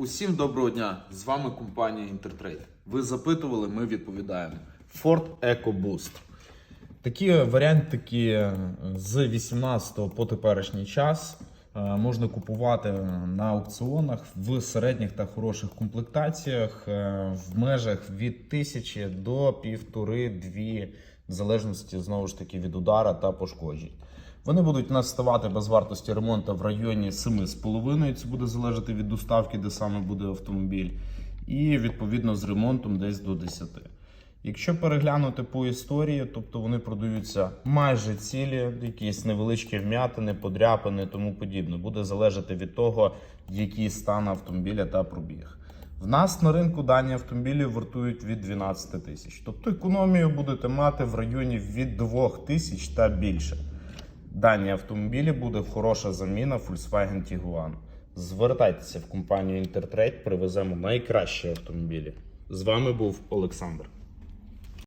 Усім доброго дня! З вами компанія Intertrade. Ви запитували, ми відповідаємо. Ford EcoBoost. Такі варіантики з 18 по теперішній час е, можна купувати на аукціонах в середніх та хороших комплектаціях е, в межах від тисячі до півтори-дві, в залежності знову ж таки від удара та пошкоджень. Вони будуть у нас ставати без вартості ремонту в районі 7,5. Це буде залежати від доставки, де саме буде автомобіль, і відповідно з ремонтом десь до 10. Якщо переглянути по історії, тобто вони продаються майже цілі, якісь невеличкі вм'ятини, подряпини, тому подібне. Буде залежати від того, який стан автомобіля та пробіг. В нас на ринку дані автомобілі вартують від 12 тисяч. Тобто економію будете мати в районі від 2 тисяч та більше. Дані автомобілі буде хороша заміна Volkswagen Tiguan. Звертайтеся в компанію Intertrade, привеземо найкращі автомобілі. З вами був Олександр.